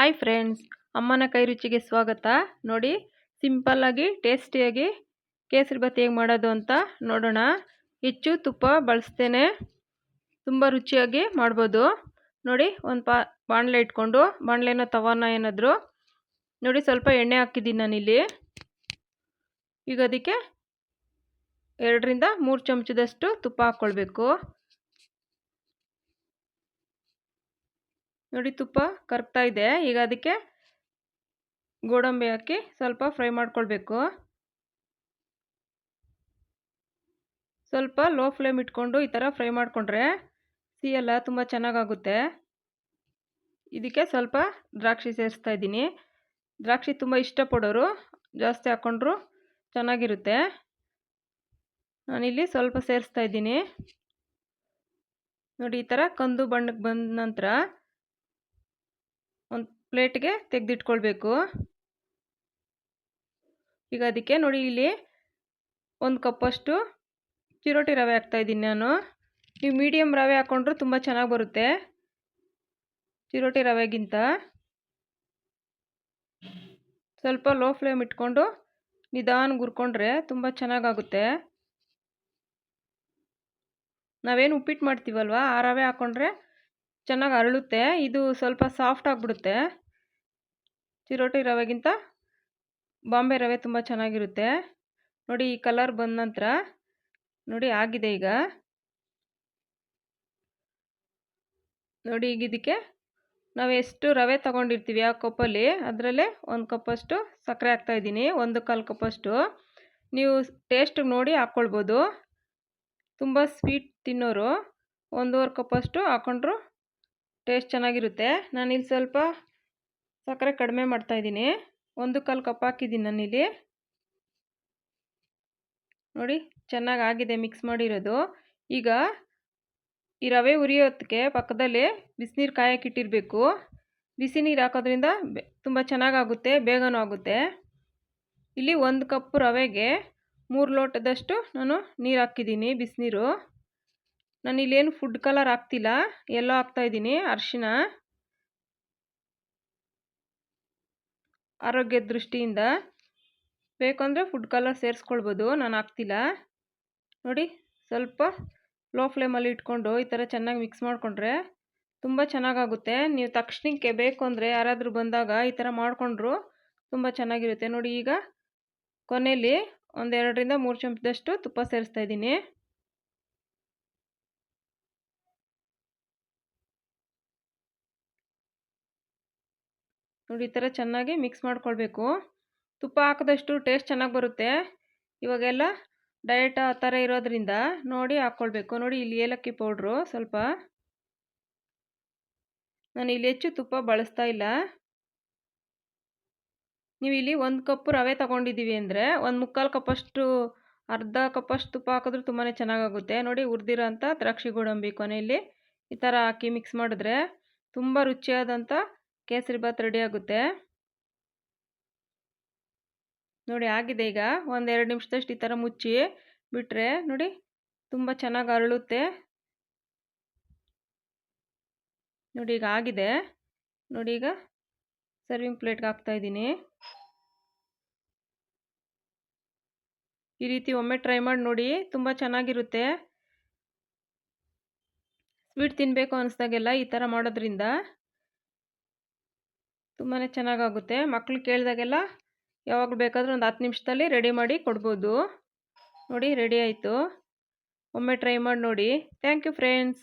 Hi friends, ಅಮ್ಮನ ಕೈ ರುಚಿಗೆ ಸ್ವಾಗತ. ನೋಡಿ ಸಿಂಪಲ್ಲಾಗಿ ಟೇಸ್ಟಿಯಾಗಿ ಕೇಸರಿ ಬತ್ತಿ ಹೇಗೆ ಮಾಡೋದು ಅಂತ ನೋಡೋಣ. ಹೆಚ್ಚು ತುಪ್ಪ ಬಳಸ್ತೇನೆ. ತುಂಬ ರುಚಿಯಾಗಿ ಮಾಡ್ಬೋದು. ನೋಡಿ, ಒಂದು ಪಾ, ಬಾಣಲೆ ಇಟ್ಕೊಂಡು, ಬಾಣಲೆನ ತವಾನ ಏನಾದರೂ. ನೋಡಿ, ಸ್ವಲ್ಪ ಎಣ್ಣೆ ಹಾಕಿದ್ದೀನಿ ನಾನಿಲ್ಲಿ. ಈಗ ಅದಕ್ಕೆ ಎರಡರಿಂದ ಮೂರು ಚಮಚದಷ್ಟು ತುಪ್ಪ ಹಾಕ್ಕೊಳ್ಬೇಕು. ನೋಡಿ ತುಪ್ಪ ಕರಗ್ತಾ ಇದೆ. ಈಗ ಅದಕ್ಕೆ ಗೋಡಂಬಿ ಹಾಕಿ ಸ್ವಲ್ಪ ಫ್ರೈ ಮಾಡ್ಕೊಳ್ಬೇಕು. ಸ್ವಲ್ಪ ಲೋ ಫ್ಲೇಮ್ ಇಟ್ಕೊಂಡು ಈ ಥರ ಫ್ರೈ ಮಾಡಿಕೊಂಡ್ರೆ ಸಿಹಿಯೆಲ್ಲ ತುಂಬ ಚೆನ್ನಾಗಾಗುತ್ತೆ. ಇದಕ್ಕೆ ಸ್ವಲ್ಪ ದ್ರಾಕ್ಷಿ ಸೇರಿಸ್ತಾ ಇದ್ದೀನಿ. ದ್ರಾಕ್ಷಿ ತುಂಬ ಇಷ್ಟಪಡೋರು ಜಾಸ್ತಿ ಹಾಕ್ಕೊಂಡ್ರು ಚೆನ್ನಾಗಿರುತ್ತೆ. ನಾನಿಲ್ಲಿ ಸ್ವಲ್ಪ ಸೇರಿಸ್ತಾ ಇದ್ದೀನಿ. ನೋಡಿ ಈ ಥರ ಕಂದು ಬಣ್ಣಕ್ಕೆ ಬಂದ ನಂತರ ಒಂದು ಪ್ಲೇಟ್ಗೆ ತೆಗೆದಿಟ್ಕೊಳ್ಬೇಕು. ಈಗ ಅದಕ್ಕೆ ನೋಡಿ ಇಲ್ಲಿ ಒಂದು ಕಪ್ಪಷ್ಟು ಚಿರೋಟಿ ರವೆ ಹಾಕ್ತಾಯಿದ್ದೀನಿ ನಾನು. ನೀವು ಮೀಡಿಯಮ್ ರವೆ ಹಾಕ್ಕೊಂಡ್ರೆ ತುಂಬ ಚೆನ್ನಾಗಿ ಬರುತ್ತೆ. ಚಿರೋಟಿ ರವೆಗಿಂತ. ಸ್ವಲ್ಪ ಲೋ ಫ್ಲೇಮ್ ಇಟ್ಕೊಂಡು ನಿಧಾನ ಗುರ್ಕೊಂಡ್ರೆ ತುಂಬ ಚೆನ್ನಾಗಾಗುತ್ತೆ. ನಾವೇನು ಉಪ್ಪಿಟ್ಟು ಮಾಡ್ತೀವಲ್ವ? ಆ ರವೆ ಹಾಕ್ಕೊಂಡ್ರೆ ಚೆನ್ನಾಗಿ ಅರಳುತ್ತೆ. ಇದು ಸ್ವಲ್ಪ ಸಾಫ್ಟ್ ಆಗಿಬಿಡುತ್ತೆ. ಚಿರೋಟಿ ರವೆಗಿಂತ ಬಾಂಬೆ ರವೆ ತುಂಬ ಚೆನ್ನಾಗಿರುತ್ತೆ. ನೋಡಿ ಈ ಕಲರ್ ಬಂದ ನಂತರ ನೋಡಿ ಆಗಿದೆ ಈಗ. ನೋಡಿ ಈಗ ಇದಕ್ಕೆ ನಾವು ಎಷ್ಟು ರವೆ ತಗೊಂಡಿರ್ತೀವಿ ಆ ಕಪ್ಪಲ್ಲಿ, ಅದರಲ್ಲೇ ಒಂದು ಕಪ್ಪಷ್ಟು ಸಕ್ಕರೆ ಹಾಕ್ತಾಯಿದ್ದೀನಿ ಒಂದು ಕಾಲು ಕಪ್ಪಷ್ಟು. ನೀವು ಟೇಸ್ಟ್ ನೋಡಿ ಹಾಕ್ಕೊಳ್ಬೋದು ತುಂಬ ಸ್ವೀಟ್ ತಿನ್ನೋರು. ಒಂದೂವರೆ ಕಪ್ಪಷ್ಟು ಹಾಕ್ಕೊಂಡ್ರು ಟೇಸ್ಟ್ ಚೆನ್ನಾಗಿರುತ್ತೆ. ನಾನಿಲ್ಲಿ ಸ್ವಲ್ಪ ಸಕ್ಕರೆ ಕಡಿಮೆ ಮಾಡ್ತಾಯಿದ್ದೀನಿ ಒಂದು ಕಾಲು ಕಪ್ ಹಾಕಿದ್ದೀನಿ ನಾನಿಲ್ಲಿ ನೋಡಿ, ಚೆನ್ನಾಗಿ ಆಗಿದೆ ಮಿಕ್ಸ್ ಮಾಡಿರೋದು. ಈಗ ಈ ರವೆ ಉರಿಯೋದಕ್ಕೆ ಪಕ್ಕದಲ್ಲಿ ಬಿಸಿನೀರು ಕಾಯಕ್ಕಿಟ್ಟಿರಬೇಕು ಬಿಸಿ ನೀರು ಹಾಕೋದ್ರಿಂದ ತುಂಬ ಚೆನ್ನಾಗಾಗುತ್ತೆ ಬೇಗನೂ ಆಗುತ್ತೆ. ಇಲ್ಲಿ ಒಂದು ಕಪ್ ರವೆಗೆ ಮೂರು ಲೋಟದಷ್ಟು ನಾನು ನೀರು ಹಾಕಿದ್ದೀನಿ ಬಿಸಿನೀರು. ನಾನು ಇಲ್ಲೇನು ಫುಡ್ ಕಲರ್ ಹಾಕ್ತಿಲ್ಲ. ಎಲ್ಲೋ ಹಾಕ್ತಾಯಿದ್ದೀನಿ ಅರಿಶಿನ. ಆರೋಗ್ಯ ದೃಷ್ಟಿಯಿಂದ ಬೇಕಂದರೆ ಫುಡ್ ಕಲರ್ ಸೇರಿಸ್ಕೊಳ್ಬೋದು. ನಾನು ಹಾಕ್ತಿಲ್ಲ. ನೋಡಿ ಸ್ವಲ್ಪ ಲೋ ಫ್ಲೇಮಲ್ಲಿ ಇಟ್ಕೊಂಡು ಈ ಥರ ಚೆನ್ನಾಗಿ ಮಿಕ್ಸ್ ಮಾಡಿಕೊಂಡ್ರೆ ತುಂಬ ಚೆನ್ನಾಗಾಗುತ್ತೆ. ನೀವು ತಕ್ಷಣಕ್ಕೆ ಬೇಕು ಅಂದರೆ ಯಾರಾದರೂ ಬಂದಾಗ ಈ ಥರ ಮಾಡಿಕೊಂಡ್ರು ತುಂಬ ಚೆನ್ನಾಗಿರುತ್ತೆ. ನೋಡಿ ಈಗ ಕೊನೆಯಲ್ಲಿ ಒಂದೆರಡರಿಂದ ಮೂರು ಚಮಚದಷ್ಟು ತುಪ್ಪ ಸೇರಿಸ್ತಾ ಇದ್ದೀನಿ. ನೋಡಿ, ಈ ಥರ ಚೆನ್ನಾಗಿ ಮಿಕ್ಸ್ ಮಾಡ್ಕೊಳ್ಬೇಕು. ತುಪ್ಪ ಹಾಕಿದಷ್ಟು ಟೇಸ್ಟ್ ಚೆನ್ನಾಗಿ ಬರುತ್ತೆ. ಇವಾಗೆಲ್ಲ ಡಯಟ್ ಆ ಥರ ಇರೋದ್ರಿಂದ ನೋಡಿ ಹಾಕ್ಕೊಳ್ಬೇಕು. ನೋಡಿ, ಇಲ್ಲಿ ಏಲಕ್ಕಿ ಪೌಡ್ರು ಸ್ವಲ್ಪ. ನಾನು ಇಲ್ಲಿ ಹೆಚ್ಚು ತುಪ್ಪ ಬಳಸ್ತಾ ಇಲ್ಲ. ನೀವು ಇಲ್ಲಿ ಒಂದು ಕಪ್ ರವೆ ತೊಗೊಂಡಿದ್ದೀವಿ ಅಂದರೆ, ಒಂದು ಮುಕ್ಕಾಲು ಕಪ್ಪಷ್ಟು ಅರ್ಧ ಕಪ್ಪಷ್ಟು ತುಪ್ಪ ಹಾಕಿದ್ರೆ ತುಂಬಾ ಚೆನ್ನಾಗಾಗುತ್ತೆ. ನೋಡಿ ಹುರಿದಿರೋ ಅಂಥ ದ್ರಾಕ್ಷಿ ಗೋಡಂಬಿ ಕೊನೆಯಲ್ಲಿ ಈ ಥರ ಹಾಕಿ ಮಿಕ್ಸ್ ಮಾಡಿದ್ರೆ ತುಂಬ ರುಚಿಯಾದಂಥ ಕೇಸರಿ ಬಾತ್ ರೆಡಿ ಆಗುತ್ತೆ. ನೋಡಿ ಆಗಿದೆ ಈಗ. ಒಂದೆರಡು ನಿಮಿಷದಷ್ಟು ಈ ಥರ ಮುಚ್ಚಿ ಬಿಟ್ಟರೆ ನೋಡಿ ತುಂಬ ಚೆನ್ನಾಗಿ ಅರಳುತ್ತೆ. ನೋಡಿ ಈಗ ಆಗಿದೆ. ನೋಡಿ ಈಗ ಸರ್ವಿಂಗ್ ಪ್ಲೇಟ್ಗೆ ಹಾಕ್ತಾಯಿದ್ದೀನಿ ಈ ರೀತಿ ಒಮ್ಮೆ ಟ್ರೈ ಮಾಡಿ ನೋಡಿ ತುಂಬ ಚೆನ್ನಾಗಿರುತ್ತೆ. ಸ್ವೀಟ್ ತಿನ್ನಬೇಕು ಅನಿಸ್ದಾಗೆಲ್ಲ ಈ ಥರ ಮಾಡೋದ್ರಿಂದ. ತುಂಬಾ ಚೆನ್ನಾಗಾಗುತ್ತೆ. ಮಕ್ಕಳು ಕೇಳಿದಾಗೆಲ್ಲ ಯಾವಾಗ ಬೇಕಾದರೂ ಒಂದು ಹತ್ತು ನಿಮಿಷದಲ್ಲಿ ರೆಡಿ ಮಾಡಿ ಕೊಡ್ಬೋದು. ನೋಡಿ ರೆಡಿ ಆಯಿತು. ಒಮ್ಮೆ ಟ್ರೈ ಮಾಡಿ ನೋಡಿ. Thank you friends